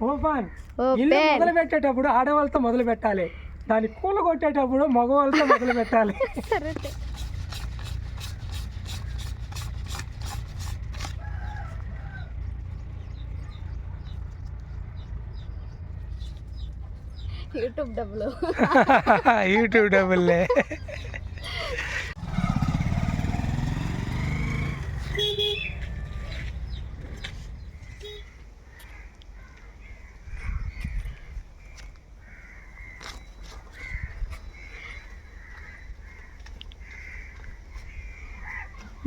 Open. ఇల్లు మొదలు పెట్టేటప్పుడు ఆడవాళ్ళతో మొదలు పెట్టాలి దాన్ని కూల కొట్టేటప్పుడు మగవాళ్ళతో మొదలు పెట్టాలి యూట్యూబ్ డబ్బులు. యూట్యూబ్ డబుల్లే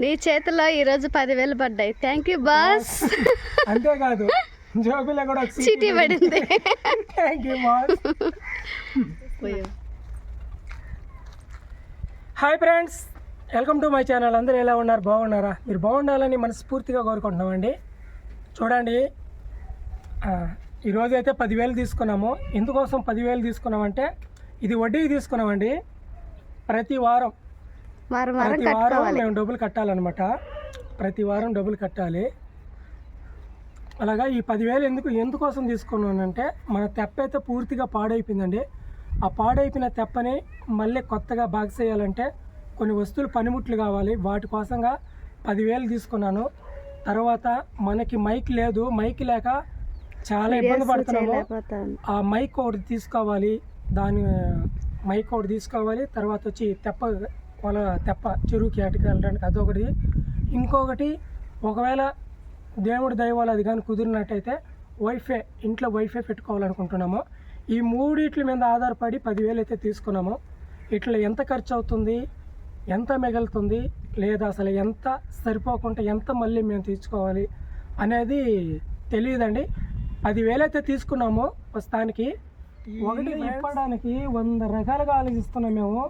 నీ చేతిలో ఈరోజు పదివేలు పడ్డాయి. థ్యాంక్ యూ బాస్ అంతేకాదు జోబిలో కూడా చీటీ పడింది. Thank you boss hi friends welcome to my channel అందరూ ఎలా ఉన్నారు? బాగున్నారా? మీరు బాగుండాలని మనస్ఫూర్తిగా కోరుకుంటున్నామండి. చూడండి ఈరోజు అయితే పదివేలు తీసుకున్నాము. ఎందుకోసం పదివేలు తీసుకున్నామంటే ఇది వడ్డీకి తీసుకున్నామండి. ప్రతి వారం వారం వారం ప్రతి వారం కట్టుకోవాలి. మేము డబ్బులు కట్టాలన్నమాట. ప్రతి వారం డబ్బులు కట్టాలి. అలాగా ఈ పదివేలు ఎందుకు ఎందుకోసం తీసుకున్నానంటే మన తెప్ప అయితే పూర్తిగా పాడైపోయిందండి. ఆ పాడైపోయిన తెప్పని మళ్ళీ కొత్తగా బాగు చేయాలంటే కొన్ని వస్తువులు పనిముట్లు కావాలి. వాటి కోసంగా పదివేలు తీసుకున్నాను. తర్వాత మనకి మైక్ లేదు. మైక్ లేక చాలా ఇబ్బంది పడుతున్నాము. ఆ మైక్ ఒకటి తీసుకోవాలి. దాని మైక్ ఒకటి తీసుకోవాలి. తర్వాత వచ్చి తెప్ప వాళ్ళ తెప్ప చెరువుకి అటుకు వెళ్ళడానికి అదొకటి. ఇంకొకటి ఒకవేళ దేవుడి దైవాలు అది కానీ కుదిరినట్టయితే వైఫై ఇంట్లో వైఫై పెట్టుకోవాలనుకుంటున్నాము. ఈ మూడిట్ల మీద ఆధారపడి పదివేలు అయితే తీసుకున్నాము. ఇట్లా ఎంత ఖర్చు అవుతుంది ఎంత మిగులుతుంది? లేదా అసలు ఎంత సరిపోకుండా ఎంత మళ్ళీ మేము తీసుకోవాలి అనేది తెలియదండి. పదివేలు అయితే తీసుకున్నాము ప్రస్తుతానికి ఒకటి ఇప్పడానికి వంద రకాలుగా ఆలోచిస్తున్నాం మేము.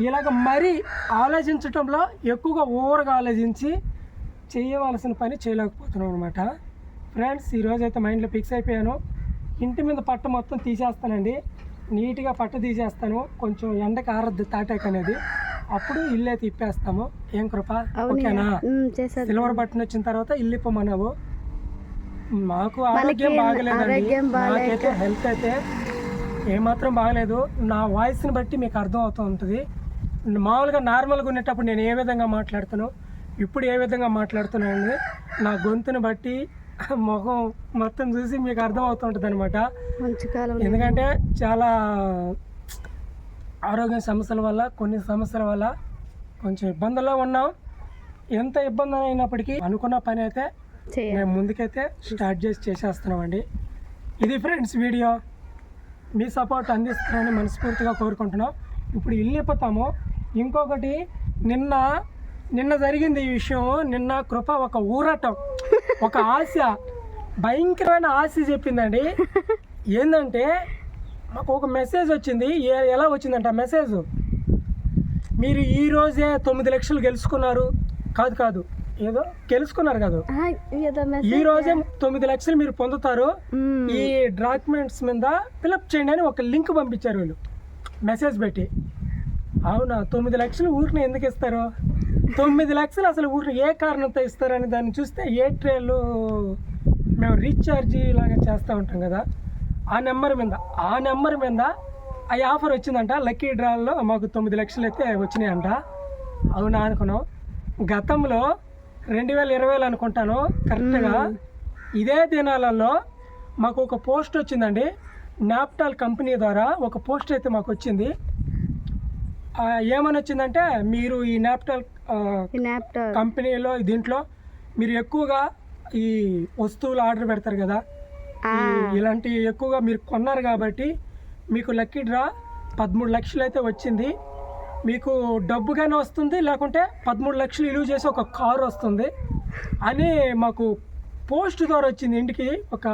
ఇలాగ మరీ ఆలోచించటంలో ఎక్కువగా ఓవర్గా ఆలోచించి చేయవలసిన పని చేయలేకపోతున్నాం అనమాట ఫ్రెండ్స్ ఈరోజు అయితే మైండ్లో ఫిక్స్ అయిపోయాను. ఇంటి మీద పట్ట మొత్తం తీసేస్తానండి. నీట్గా పట్ట తీసేస్తాను. కొంచెం ఎండకి ఆరద్దు తాటాక్ అనేది. అప్పుడు ఇల్లే తిప్పేస్తాము ఏం కృప? ఓకేనా? సిల్వర్ బటన్ వచ్చిన తర్వాత ఇల్లు ఇప్పమన్నావు. మాకు ఆరోగ్యం బాగలేదండి. నాకైతే హెల్త్ అయితే ఏమాత్రం బాగలేదు. నా వాయిస్ని బట్టి మీకు అర్థం అవుతూ ఉంటుంది. మామూలుగా నార్మల్గా ఉండేటప్పుడు నేను ఏ విధంగా మాట్లాడుతాను ఇప్పుడు ఏ విధంగా మాట్లాడుతున్నాను నా గొంతుని బట్టి ముఖం మొత్తం చూసి మీకు అర్థం అవుతుంటుంది అనమాట ఎందుకంటే చాలా ఆరోగ్య సమస్యల వల్ల కొన్ని సమస్యల వల్ల కొంచెం ఇబ్బందుల్లో ఉన్నాం. ఎంత ఇబ్బంది అయినప్పటికీ అనుకున్న పని అయితే మేము ముందుకైతే స్టార్ట్ చేసి చేసేస్తున్నామండి. ఇది ఫ్రెండ్స్ వీడియో. మీ సపోర్ట్ అందిస్తారని మనస్ఫూర్తిగా కోరుకుంటున్నాం. ఇప్పుడు ఇల్లు ఇప్పుతాము ఇంకొకటి నిన్న నిన్న జరిగింది ఈ విషయం. నిన్న కృప ఒక ఊరటం ఒక ఆశ. భయంకరమైన ఆశ చెప్పిందండి. ఏంటంటే మాకు ఒక మెసేజ్ వచ్చింది. ఎలా వచ్చిందంట మెసేజ్? మీరు ఈ రోజే తొమ్మిది లక్షలు గెలుచుకున్నారు. కాదు కాదు. ఏదో గెలుచుకున్నారు కాదు. ఈ రోజే తొమ్మిది లక్షలు మీరు పొందుతారు. ఈ డాక్యుమెంట్స్ మీద ఫిలప్ చేయండి అని ఒక లింక్ పంపించారు వీళ్ళు. మెసేజ్ పెట్టి అవునా తొమ్మిది లక్షలు ఊరిని ఎందుకు ఇస్తారు? తొమ్మిది లక్షలు అసలు ఊరిని ఏ కారణంతో ఇస్తారని దాన్ని చూస్తే ఏ ట్రేలు మేము రీఛార్జ్ ఇలాగా చేస్తూ ఉంటాం కదా ఆ నెంబర్ మీద ఆ నెంబర్ మీద ఆ ఆఫర్ వచ్చిందంట లక్కీ డ్రాల్లో మాకు తొమ్మిది లక్షలు అయితే వచ్చినాయంట. అవునా అనుకున్నాం. గతంలో రెండు వేల ఇరవైలో అనుకుంటాను కరెక్ట్గా ఇదే దినాలలో మాకు ఒక పోస్ట్ వచ్చిందండి నాప్టాల్ కంపెనీ ద్వారా ఒక పోస్ట్ అయితే మాకు వచ్చింది. ఏమని వచ్చిందంటే మీరు ఈ నాప్టాల్ కంపెనీలో దీంట్లో మీరు ఎక్కువగా ఈ వస్తువులు ఆర్డర్ పెడతారు కదా ఆ, ఈ- ఇలాంటి ఎక్కువగా మీరు కొన్నారు కాబట్టి మీకు లక్కీ డ్రా పదమూడు లక్షలు అయితే వచ్చింది. మీకు డబ్బుగానే వస్తుంది లేకుంటే పదమూడు లక్షలు విలువ చేసి ఒక కారు వస్తుంది అని మాకు పోస్ట్ ద్వారా వచ్చింది. ఇంటికి ఒక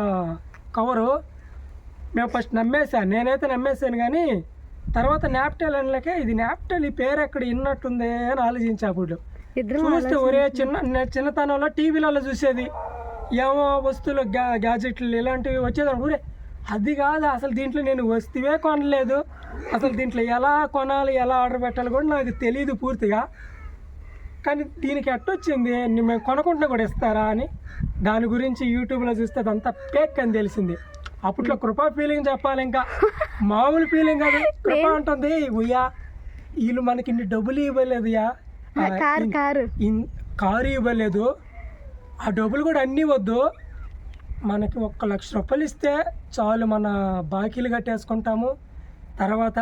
కవరు. మేము ఫస్ట్ నమ్మేశాను నేనైతే నమ్మేశాను కానీ తర్వాత నాప్టెల్ అనలేకే ఇది నాప్టెల్ ఈ పేరు ఎక్కడ విన్నట్టుంది అని ఆలోచించా అప్పుడు. చూస్తే ఒరే చిన్న నేను చిన్నతనంలో టీవీలలో చూసేది. ఏమో వస్తువులు గ్యా గ్యాజెట్లు ఇలాంటివి వచ్చేదాన్ని ఊరే అది కాదు అసలు దీంట్లో నేను వస్తువే కొనలేదు. అసలు దీంట్లో ఎలా కొనాలి ఎలా ఆర్డర్ పెట్టాలి కూడా నాకు తెలియదు పూర్తిగా. కానీ దీనికి ఎట్టొచ్చింది మేము కొనకుండా కూడా ఇస్తారా అని. దాని గురించి యూట్యూబ్లో చూస్తే అదంతా పేక్ అని తెలిసింది. అప్పట్లో కృపా ఫీలింగ్ చెప్పాలి ఇంకా. మామూలు ఫీలింగ్ కాదు. కృప అంటుంది ఉయ్యా వీళ్ళు మనకి ఇన్ని డబ్బులు ఇవ్వలేదుయా ఆ, కారు ఇన్- కారు. ఇన్ కారు ఇవ్వలేదు. ఆ డబ్బులు కూడా అన్నీ వద్దు. మనకి ఒక్క లక్ష రూపాయలు ఇస్తే చాలు మన బాకీలు కట్టేసుకుంటాము. తర్వాత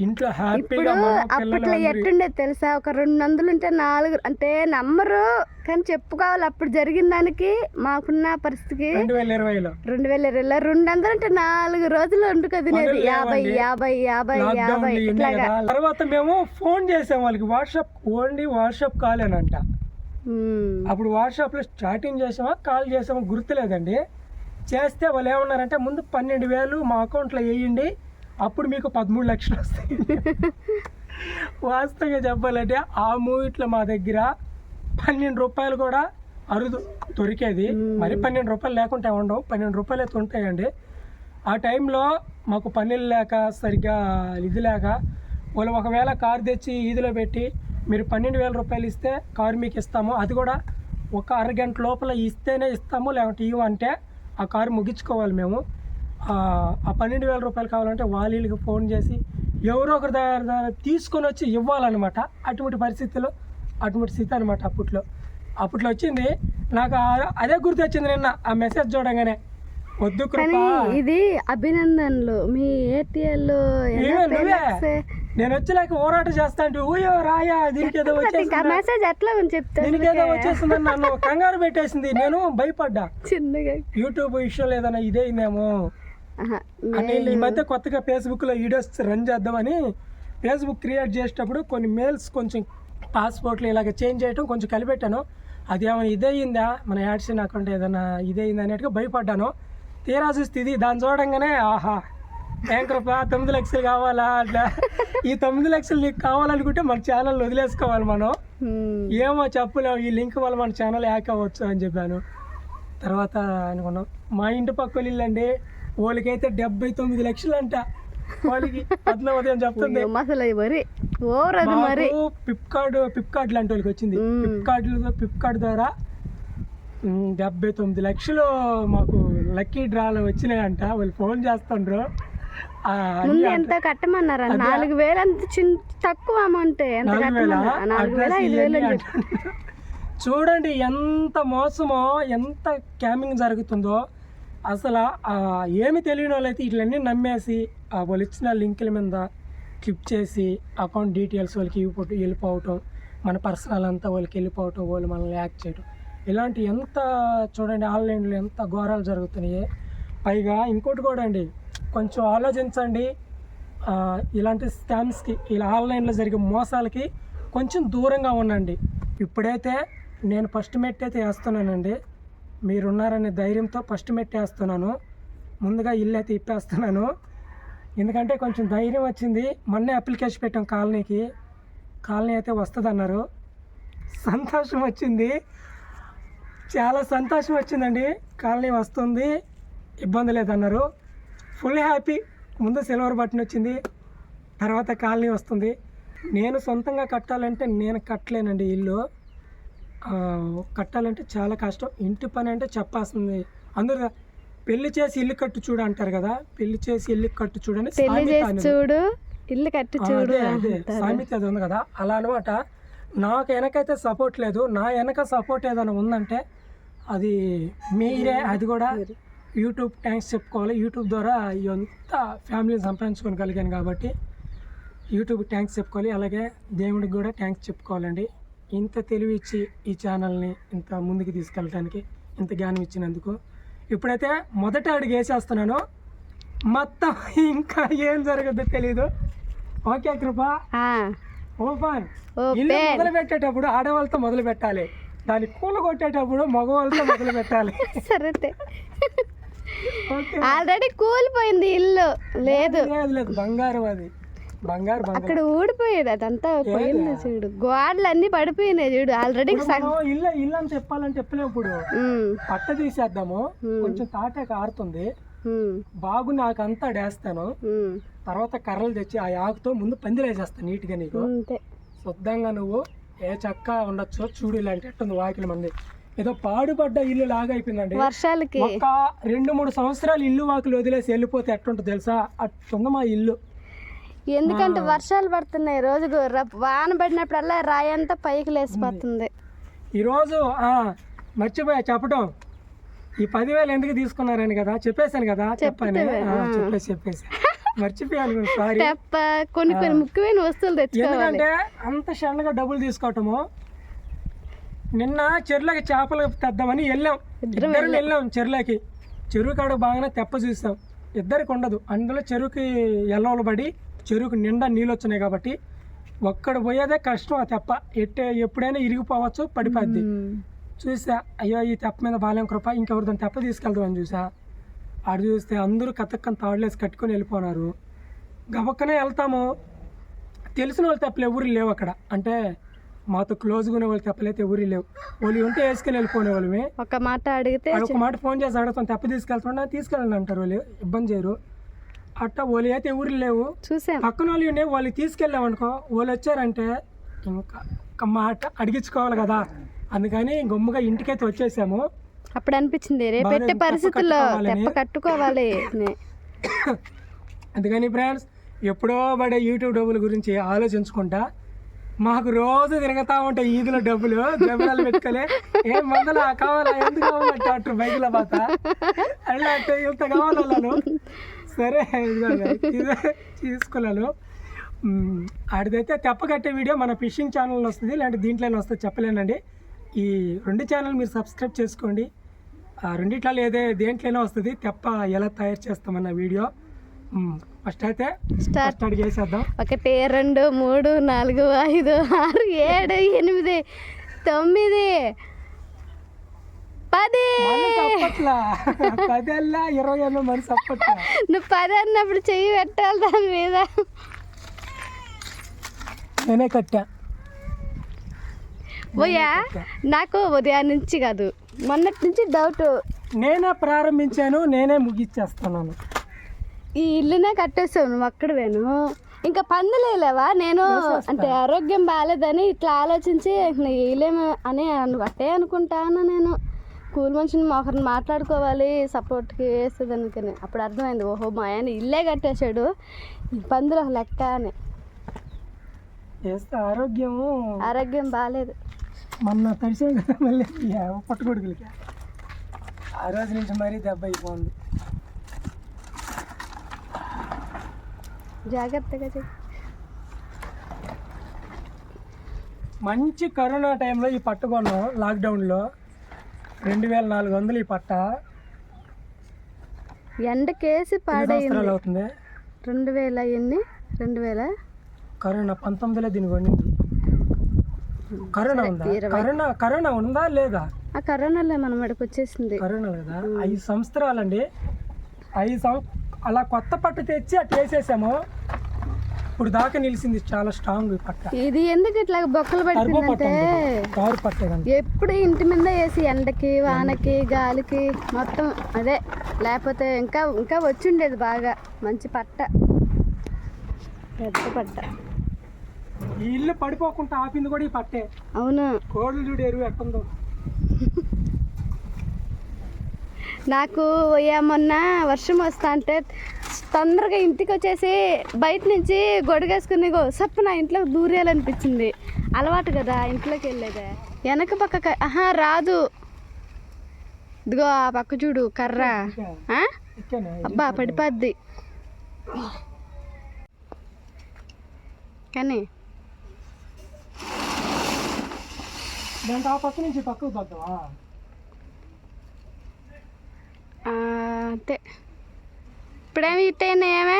ఇంట్లో ఇప్పుడు హ్యాపీగా అప్పట్లో ఎట్టుండేది తెలుసా? ఒక రెండు వందలు ఉంటే నాలుగు అంటే నమ్మరు కానీ చెప్పుకోవాలి. అప్పుడు జరిగిన దానికి మాకున్న పరిస్థితికి రెండు వేల ఇరవైలో. రెండు వేల ఇరవైలో రెండు వందలు అంటే నాలుగు రోజులు వండుక తినేది. పనులు యాభై. యాభై యాభై యాభై ఇట్లాగా. కదా. తర్వాత మేము ఫోన్ చేసాం వాళ్ళకి. వాట్సాప్ ఓన్లీ వాట్సాప్ కాల్ అని అంట ఉమ్. అప్పుడు వాట్సాప్లో స్టార్టింగ్ చేసామా కాల్ చేసామా గుర్తులేదండి. చేస్తే వాళ్ళు ఏమన్నారంటే ముందు పన్నెండు వేలు మా అకౌంట్లో వేయండి. అప్పుడు మీకు పదమూడు లక్షలు వస్తాయి. వాస్తవంగా చెప్పాలంటే ఆ మూవీట్లో మా దగ్గర పన్నెండు రూపాయలు కూడా అరుదు దొరికేది. మరి పన్నెండు రూపాయలు లేకుంటే ఉండవు పన్నెండు రూపాయలు అయితే ఉంటాయండి ఆ టైంలో మాకు పన్నీళ్ళు లేక సరిగ్గా ఇది లేక వాళ్ళు ఒకవేళ కారు తెచ్చి ఈదిలో పెట్టి మీరు పన్నెండు వేల రూపాయలు ఇస్తే కారు మీకు ఇస్తాము. అది కూడా ఒక అరగంట లోపల ఇస్తేనే ఇస్తాము. లేకుంటే ఇవ్వు అంటే ఆ కారు ముగించుకోవాలి మేము. ఆ పన్నెండు వేల రూపాయలు కావాలంటే వాళ్ళకి ఫోన్ చేసి ఎవరో ఒకరి దగ్గర దగ్గర తీసుకొని వచ్చి ఇవ్వాలన్నమాట. అటువంటి పరిస్థితుల్లో అటువంటి స్థితి అనమాట అప్పట్లో. అప్పట్లో వచ్చింది నాకు అదే గుర్తు వచ్చింది నిన్న ఆ మెసేజ్ చూడగానే. వద్దు ఇది అభినందనలు. మీ ఏటీఎల్ నేను వచ్చేలాక పోరాట చేస్తా అంటే ఊయో రాయా దీనికి ఏదో వచ్చేసింది మెసేజ్ ఎట్లా అని చెప్తే దీనికి ఏదో వచ్చేసిందని నన్ను కంగారు పెట్టేసింది. నేను భయపడ్డా. చిన్నగా. యూట్యూబ్ విషయంలో ఏదైనా ఇదేందేమో ఆహా, అని ఈ మధ్య కొత్తగా ఫేస్బుక్లో వీడియోస్ రన్ చేద్దామని ఫేస్బుక్ క్రియేట్ చేసేటప్పుడు కొన్ని మెయిల్స్ కొంచెం పాస్పోర్ట్లు ఇలాగ చేంజ్ చేయటం కొంచెం కలిపెట్టాను. అది ఏమైనా ఇదయిందా? మన యాడ్సన్ అకౌంట్ ఏదైనా ఇదయిందా అన్నట్టుగా భయపడ్డాను. తీరా ఇది దాన్ని చూడంగానే ఆహా కృప తొమ్మిది లక్షలు కావాలా? అట్లా. ఈ తొమ్మిది లక్షలు నీకు కావాలనుకుంటే మన ఛానల్ వదిలేసుకోవాలి మనం. ఏమో చెప్పలేము ఈ లింక్ వల్ల మన ఛానల్ హ్యాక్ అవ్వచ్చు అని చెప్పాను. తర్వాత అనుకున్నాం. మా ఇంటి పక్క ఇల్లు అండి. వాళ్ళకైతే డెబ్బై తొమ్మిది లక్షలు అంట వాళ్ళకి పద్మ ఉదయం చెప్తుంది. అసలు మరి మరి. ఫ్లిప్కార్ట్ ఫ్లిప్కార్ట్ లాంటి వాళ్ళకి వచ్చింది. ఫ్లిప్కార్ట్ ఫ్లిప్కార్ట్ ద్వారా డెబ్బై తొమ్మిది లక్షలు మాకు లక్కీ డ్రాలు వచ్చినాయంట. వాళ్ళు ఫోన్ చేస్తుండ్రు. ముందు ఎంత కట్టమన్నారా? నాలుగు వేలు అంత చిన్న తక్కువ అమౌంట్ ఎంత నాలుగు వేల? ఐదు వేలు అని. చూడండి ఎంత మోసమో ఎంత క్యామింగ్ జరుగుతుందో. అసలు ఏమి తెలియని వాళ్ళైతే ఇట్లన్నీ నమ్మేసి వాళ్ళు ఇచ్చిన లింకుల మీద క్లిక్ చేసి అకౌంట్ డీటెయిల్స్ వాళ్ళకి ఇవ్వటం వెళ్ళిపోవటం మన పర్సనల్ అంతా వాళ్ళకి వెళ్ళిపోవటం వాళ్ళు మనల్ని యాక్ట్ చేయటం. ఇలాంటి ఎంత చూడండి ఆన్లైన్లో ఎంత ఘోరాలు జరుగుతున్నాయి. పైగా ఇంకోటి కూడా అండి కొంచెం ఆలోచించండి. ఇలాంటి స్కామ్స్కి ఇలా ఆన్లైన్లో జరిగే మోసాలకి కొంచెం దూరంగా ఉండండి. ఇప్పుడైతే నేను ఫస్ట్ మెట్ అయితే వేస్తున్నానండి. మీరున్నారనే ధైర్యంతో ఫస్ట్ మెట్టేస్తున్నాను. ముందుగా ఇల్లు అయితే ఇప్పేస్తున్నాను ఎందుకంటే కొంచెం ధైర్యం వచ్చింది. మొన్నే అప్లికేషన్ పెట్టాం కాలనీకి. కాలనీ అయితే వస్తుందన్నారు. సంతోషం వచ్చింది. చాలా సంతోషం వచ్చిందండి. కాలనీ వస్తుంది. ఇబ్బంది లేదన్నారు. ఫుల్ హ్యాపీ ముందు సిల్వర్ బటన్ వచ్చింది. తర్వాత కాలనీ వస్తుంది. నేను సొంతంగా కట్టాలంటే నేను కట్టలేనండి ఇల్లు. కట్టాలంటే చాలా కష్టం. ఇంటి పని అంటే చెప్పాల్సింది. అందరూ పెళ్ళి చేసి ఇల్లు కట్టు చూడు అంటారు కదా. పెళ్ళి చేసి ఇల్లు కట్టు చూడని. చూడు ఇల్లు కట్టి చూడు సామెత అది ఉంది కదా. అలా అనమాట నాకు వెనకైతే సపోర్ట్ లేదు. నా వెనక సపోర్ట్ ఏదైనా ఉందంటే అది మీరే అది కూడా యూట్యూబ్ థ్యాంక్స్ చెప్పుకోవాలి. యూట్యూబ్ ద్వారా ఎంత ఫ్యామిలీని సంపాదించుకోగలిగాను కాబట్టి యూట్యూబ్ థ్యాంక్స్ చెప్పుకోవాలి. అలాగే దేవుడికి కూడా థ్యాంక్స్ చెప్పుకోవాలండి. ఇంత తెలివి ఇచ్చి ఈ ఛానల్ని ఇంత ముందుకు తీసుకెళ్ళడానికి ఇంత జ్ఞానం ఇచ్చినందుకు ఇప్పుడైతే మొదట అడుగు వేసేస్తున్నాను. మొత్తం ఇంకా ఏం జరగద్దో తెలీదు. ఓకే కృప. ఓపెన్. ఇల్లు మొదలు పెట్టేటప్పుడు ఆడవాళ్ళతో మొదలు పెట్టాలి. దాన్ని కూల కొట్టేటప్పుడు మగవాళ్ళతో మొదలు పెట్టాలి. సరే ఆల్రెడీ కూలిపోయింది ఇల్లు. లేదు లేదు. బంగారం అది. బంగారు అక్కడ ఊడిపోయేది అదంతా పోయింది చూడు. గోడలు అన్ని పడిపోయినాయి చూడు. ఆల్రెడీ ఇల్లు ఇల్లు అని చెప్పాలని చెప్పలేము ఇప్పుడు. పట్ట తీసేద్దాము. కొంచెం తాటాక ఆరుతుంది. బాగు నాకు అంతా డేస్తాను తర్వాత కర్రలు తెచ్చి ఆ ఆకుతో ముందు పందిరి వేసేస్తాను నీట్గా నీకు. శుద్ధంగా నువ్వు ఏ చక్క ఉండొచ్చో చూడు ఇలాంటి ఎట్టుంది వాకిలి మంది. ఏదో పాడుపడ్డ ఇల్లు లాగా అయిపోయిందండి. వర్షాలకి. ఒక రెండు మూడు సంవత్సరాలు ఇల్లు వాకులు వదిలేసి వెళ్ళిపోతే ఎట్టుంటుంది తెలుసా? అట్టుంది మా ఇల్లు. ఎందుకంటే వర్షాలు పడుతున్నాయి రోజు వాన పడినప్పుడల్లా రాయి అంతా పైకి లేసిపోతుంది. ఈరోజు మర్చిపోయా చెప్పడం ఈ పదివేలు ఎందుకు తీసుకున్నారని కదా చెప్పేశాను కదా చెప్పాను. చెప్పేసి చెప్పేసి. మర్చిపోయాను సారీ కొన్ని కొన్ని ముఖ్యమైన వస్తువులు తెచ్చుకోవాలి. ఎందుకంటే అంత షండగా డబ్బులు తీసుకోవటము. నిన్న చెరువులకి చేపలు తెద్దామని వెళ్ళాం. ఇద్దరం వెళ్ళాం. చెరువులకి చెరువు కాడ బాగానే తెప్ప చూసాం. ఇద్దరికి ఉండదు. అందులో చెరువుకి ఎల్లవలు పడి చెరువుకి నిండా నీళ్ళు వచ్చినాయి కాబట్టి ఒక్కడ పోయేదే కష్టం ఆ తెప్ప. ఎట్టే ఎప్పుడైనా ఇరిగిపోవచ్చు పడిపోద్ది. చూసా అయ్యో ఈ తెప్ప మీద బాలేం కృప ఇంకెవరితో తెప్ప తీసుకెళ్దామని చూసా. ఆడు చూస్తే అందరూ కథక్కని తాడులేసి కట్టుకొని వెళ్ళిపోయినారు గబక్కనే వెళ్తాము. తెలిసిన వాళ్ళు తెప్పలు ఎవరు లేవు అక్కడ. అంటే మాతో క్లోజ్గా ఉన్న వాళ్ళు తెప్పలైతే ఎవరు లేవు. వాళ్ళు ఉంటే వేసుకొని వెళ్ళిపోయిన వాళ్ళమే. ఒక మాట అడిగితే ఒక మాట ఫోన్ చేసి అడుగుతాం తెప్ప తీసుకెళ్తున్నా తీసుకెళ్ళండి అంటారు వాళ్ళు. ఇబ్బంది చేయరు. అట్ట వాళ్ళు అయితే ఎవరు లేవు. చూసాం. పక్కన వాళ్ళు ఉండే వాళ్ళు తీసుకెళ్ళామనుకో వాళ్ళు వచ్చారంటే ఇంకా మాట అడిగించుకోవాలి కదా. అందుకని గమ్ముగా ఇంటికైతే వచ్చేసాము. అప్పుడు అనిపించింది రేపు పెట్టే తెప్ప పరిస్థితుల్లో. తెప్ప కట్టుకోవాలి. అందుకని ఫ్రెండ్స్ ఎప్పుడో పడే యూట్యూబ్ డబ్బుల గురించి ఆలోచించుకుంటా. మాకు రోజు తిరుగుతా ఉంటాయి ఈదుల డబ్బులు డబ్బులు పెట్టుకోలే. ఏం మందలా కావాలా? ఎందుకు కావాలంటే అట్టు బైక్ల అలా అట్టు ఇంత కావాలను సరే తీసుకున్నాను ఆడిదైతే తెప్ప కట్టే వీడియో మన ఫిషింగ్ ఛానల్ వస్తుంది లేదంటే దీంట్లోనే వస్తుంది చెప్పలేనండి. ఈ రెండు ఛానల్ మీరు సబ్స్క్రైబ్ చేసుకోండి. ఆ రెండిట్లలో ఏదే దేంట్లోనే వస్తుంది తెప్ప ఎలా తయారు చేస్తామన్న వీడియో. ఫస్ట్ అయితే స్టార్ట్. స్టార్ట్ చేసేద్దాం. ఒకటి రెండు మూడు నాలుగు ఐదు ఆరు ఏడు ఎనిమిది తొమ్మిది పది. మళ్ళీ తప్పట్లా పదేళ్ళ ఇరవై ఏళ్ళ మరి తప్పట్లా నువ్వు పది అన్నప్పుడు చెయ్యి పెట్టాలి దాని మీద. నేనే కట్టా. పోయా నాకు ఉదయం నుంచి కాదు. మొన్నటి నుంచి డౌట్ నేనే ప్రారంభించాను నేనే ముగిచ్చేస్తున్నాను. ఈ ఇల్లునే కట్టేసావు నువ్వు అక్కడ వేను ఇంకా పందులేవా నేను అంటే ఆరోగ్యం బాగాలేదని ఇట్లా ఆలోచించి వేయలేము అని అను- అట్టే అనుకుంటాను నేను. కూల్ మనిషిని ఒకరిని మాట్లాడుకోవాలి సపోర్ట్కి వేస్తుంది అనుకుని అప్పుడు అర్థమైంది ఓహో మా ఆయన ఇల్లే కట్టేశాడు పందులు లెక్క అని. వేస్తే ఆరోగ్యము ఆరోగ్యం బాగాలేదు మొన్న తడిసాం కదా మళ్ళీ పట్టుకొడుకులకి ఆ రోజు నుంచి మరీ దెబ్బ అయిపోయింది. జాగ్రత్తగా చెయ్యి మంచి కరోనా టైంలో ఈ పట్టు కొన్నాం లాక్డౌన్లో రెండు వేల నాలుగు వందలు ఈ పట్ట. ఎండకేసి పాడైంది? అవుతుంది? రెండు వేల ఎన్ని? రెండు వేల? కరోనా పంతొమ్మిదిలో దీని కొనింది. కరోనా ఉందా? కరోనా కరోనా ఉందా లేదా? ఆ కరోనాలో మన మెడకు వచ్చేసింది కరోనా లేదా? ఐదు సంవత్సరాలండి. ఐదు సం అలా కొత్త పట్టు తెచ్చి అట్లా వేసేసాము. ఇప్పుడు దాకా నిలిచింది చాలా స్ట్రాంగ్ పట్ట ఇది ఎందుకు ఇట్లా బొక్కలు టర్బో పట్ట పడిపోయిందంటే కారు పట్టేదండి. ఎప్పుడు ఇంటి మీద వేసి ఎండకి వానకి గాలికి మొత్తం అదే. లేకపోతే ఇంకా ఇంకా వచ్చిండేది బాగా. మంచి పట్ట. పెద్ద పట్ట. ఈ ఇల్లు పడిపోకుండా ఆపింది కూడా ఈ పట్టే. అవును. కోళ్ళు చూడు ఎరువు ఎట్టుందో నాకు పోయా మొన్న వర్షం వస్తా అంటే తొందరగా ఇంటికి వచ్చేసి బయట నుంచి గొడుగేసుకుని గో సప్పు నా ఇంట్లో దూరేయాలనిపించింది. అలవాటు కదా ఇంట్లోకి వెళ్ళేదే. వెనక పక్క ఆహా రాదు. ఇదిగో ఆ పక్క చూడు కర్ర. అబ్బా పడిపోద్ది. కానీ దాంట్లో ఆ పక్క నుంచి పక్కకు పద్దావా ఆ, అంతే. ఇప్పుడేమి ఇట్టయినా ఏమే?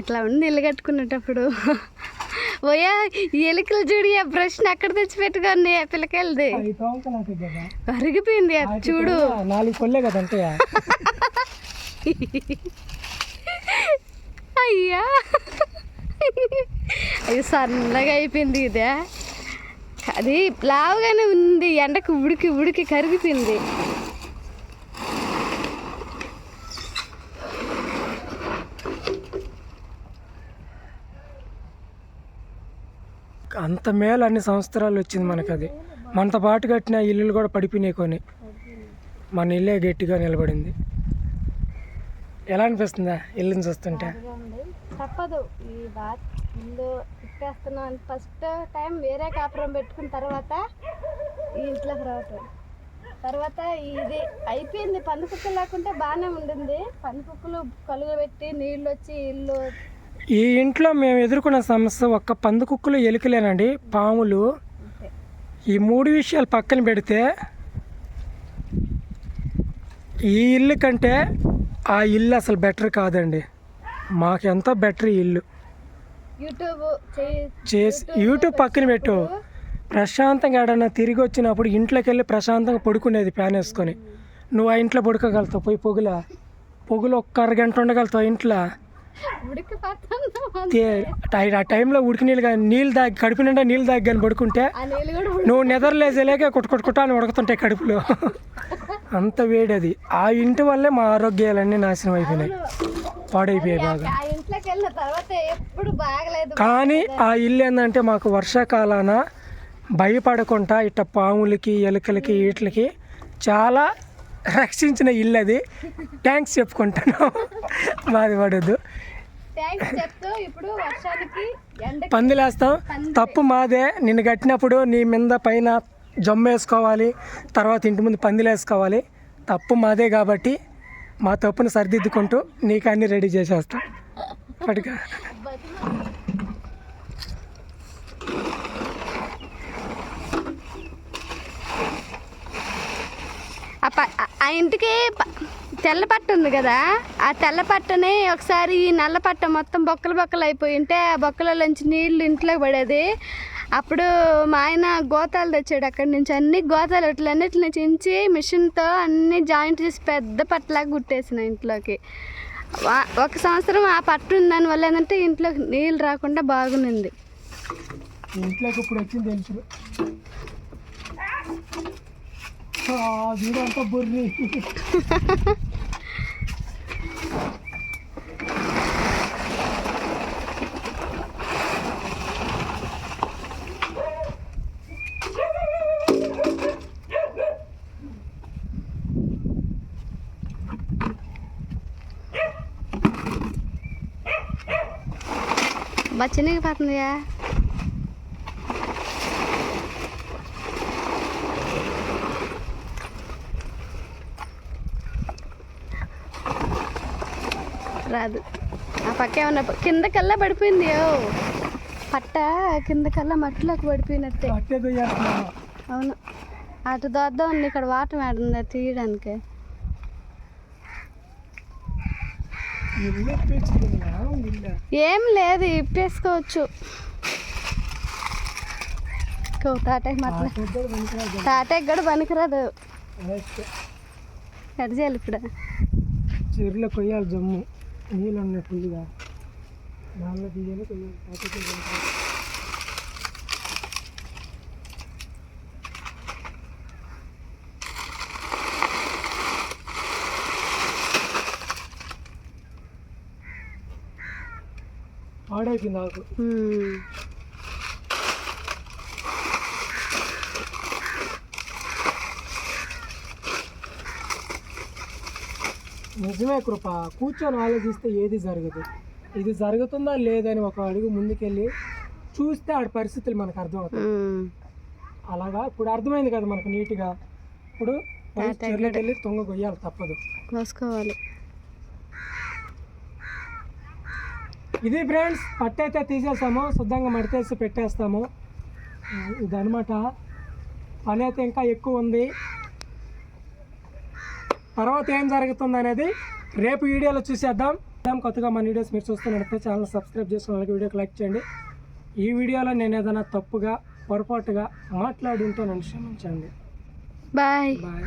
ఇట్లా ఉంది ఇల్లు కట్టుకునేటప్పుడు. ఓయా ఎలుకలు చూడు ఆ బ్రష్ అక్కడ తెచ్చి పెట్టుకోండి ఆ పిల్లకాయలది అరిగిపోయింది చూడు. నాలుగు కొల్లే కదా అయ్యా. అది సన్నగా అయిపోయింది ఇదే. అది లావుగానే ఉంది ఎండకు ఉడికి ఉడికి కరిగిపోయింది. అంత మేలు అన్ని సంవత్సరాలు వచ్చింది మనకు అది మనతో పాటు కట్టిన ఇల్లులు కూడా పడిపోయినాయి కొని మన ఇల్లే గట్టిగా నిలబడింది. ఎలా అనిపిస్తుందా ఇల్లుని చూస్తుంటే? తప్పదు. ఈ బాత్ ఇల్లు తిప్పేస్తున్నాం ఫస్ట్ టైం వేరే కాపురం పెట్టుకున్న తర్వాత ఈ ఇంట్లోకి రావటం. తర్వాత ఇది అయిపోయింది. పందికుక్కలు లేకుంటే బాగానే ఉండింది. పందికుక్కలు కలుగబెట్టి నీళ్ళు వచ్చి ఇల్లు ఈ ఇంట్లో మేము ఎదుర్కొన్న సమస్య ఒక్క పందుకుక్కలు ఎలుకలేనండి. పాములు. ఈ మూడు విషయాలు పక్కన పెడితే ఈ ఇల్లు కంటే ఆ ఇల్లు అసలు బెటర్ కాదండి. మాకెంతో బెటర్ ఈ ఇల్లు. యూట్యూబ్ చేసి యూట్యూబ్ పక్కన పెట్టు. ప్రశాంతంగా ఏడన్నా తిరిగి వచ్చినప్పుడు ఇంట్లోకి వెళ్ళి ప్రశాంతంగా పడుకునేది ఫ్యాన్ వేసుకొని. నువ్వు ఆ ఇంట్లో పడుకోగలుగుతావు పోయి పొగుల. పొగులు ఒక్క అరగంట ఉండగలుగుతావు ఆ ఇంట్లో. ఆ టైంలో ఉడికి నీళ్ళు కానీ నీళ్ళు దాగి కడుపు నిండా నీళ్ళు దాగి కానీ పడుకుంటే నువ్వు నిద్రలేసేలేక కొట్టు కొట్టు కొట్టు అని ఉడకుతుంటాయి కడుపులో. అంత వేడి అది ఆ ఇంటి వల్లే మా ఆరోగ్యాలన్నీ నాశనం అయిపోయినాయి. పాడైపోయాయి బాగా. ఆ ఇంట్లోకి వెళ్ళిన తర్వాత ఎప్పుడు బాగలేదు. కానీ ఆ ఇల్లు ఏంటంటే మాకు వర్షాకాలాన భయపడకుండా ఇట్ట పాములకి ఎలుకలకి వీటికి చాలా రక్షించిన ఇల్లు అది. థ్యాంక్స్ చెప్పుకుంటాను. బాధపడద్దు. థ్యాంక్స్ చెప్తూ ఇప్పుడు వర్షానికి ఎండ పందిలేస్తాం. తప్పు మాదే. నిన్ను కట్టినప్పుడు నీ మీద పైన జమ్ము వేసుకోవాలి తర్వాత ఇంటి ముందు పందిలు వేసుకోవాలి తప్పు మాదే కాబట్టి మా తప్పును సరిదిద్దుకుంటూ నీకు అన్నీ రెడీ చేసేస్తాం. పట్టుగా ఆ ప- ఆ- ఇంటికి తెల్ల పట్టు ఉంది కదా ఆ తెల్ల పట్టుని ఒకసారి ఈ నల్ల పట్ట మొత్తం బొక్కలు బొక్కలు అయిపోయి ఉంటే ఆ బొక్కలలోంచి నీళ్ళు ఇంట్లోకి పడేది. అప్పుడు మా ఆయన గోతాలు తెచ్చాడు అక్కడి నుంచి. అన్ని గోతాలు ఇట్లన్నిటిని చించి మిషన్తో అన్ని జాయింట్ చేసి పెద్ద పట్టలాగా కుట్టేసిన ఇంట్లోకి. ఒక సంవత్సరం ఆ పట్టు ఉన్న దానివల్ల ఏంటంటే ఇంట్లోకి నీళ్ళు రాకుండా బాగుంది ఇంట్లోకి ఇప్పుడు వచ్చింది తెలుసు. వీడంతా బుర్రి. బచ్చనికి పోతుందియా రాదు. ఆ పక్క ఏమన్నా కిందకల్లా పడిపోయింది పట్ట కిందకల్లా మట్టిలోకి పడిపోయినట్టే. అవును. అటు దొద్దాం ఉంది ఇక్కడ వాటర్ మేడుంది అది తీయడానికి ఏం లేదు ఇప్పేసుకోవచ్చు. కో తాటాకి మట్ల తాటాకి కూడా పనికిరాదు. వేస్తే చేయాలి ఇప్పుడు. చెరువులో కొయ్యాలి జమ్ము. నీళ్ళు ఉన్నాయి ఫుల్గా దానిలో తీయాలి కొయ్యాలి. పాడైపోయింది నాకు. నిజమే కృప కూర్చొని ఆలోచిస్తే ఏది జరగదు. ఇది జరుగుతుందా లేదని ఒక అడుగు ముందుకెళ్ళి చూస్తే ఆడ పరిస్థితులు మనకు అర్థమవుతాయి. అలాగా? ఇప్పుడు అర్థమైంది కదా మనకు నీట్గా. ఇప్పుడు వెళ్ళి తొంగ కొయ్యాలి తప్పదు. కోసుకోవాలి ఇది ఫ్రెండ్స్ పట్టు అయితే తీసేసాము శుద్ధంగా మడితేసి పెట్టేస్తాము. ఇదనమాట పని అయితే ఇంకా ఎక్కువ ఉంది. తర్వాత ఏం జరుగుతుంది అనేది రేపు వీడియోలో చూసేద్దాం. కొత్తగా మన వీడియోస్ మీరు చూస్తున్నట్లయితే ఛానల్ సబ్స్క్రైబ్ చేసుకున్న వాళ్ళకి వీడియోకి లైక్ చేయండి. ఈ వీడియోలో నేను ఏదైనా తప్పుగా పొరపాటుగా మాట్లాడి ఉంటే నన్ను క్షమించండి. బాయ్. బాయ్.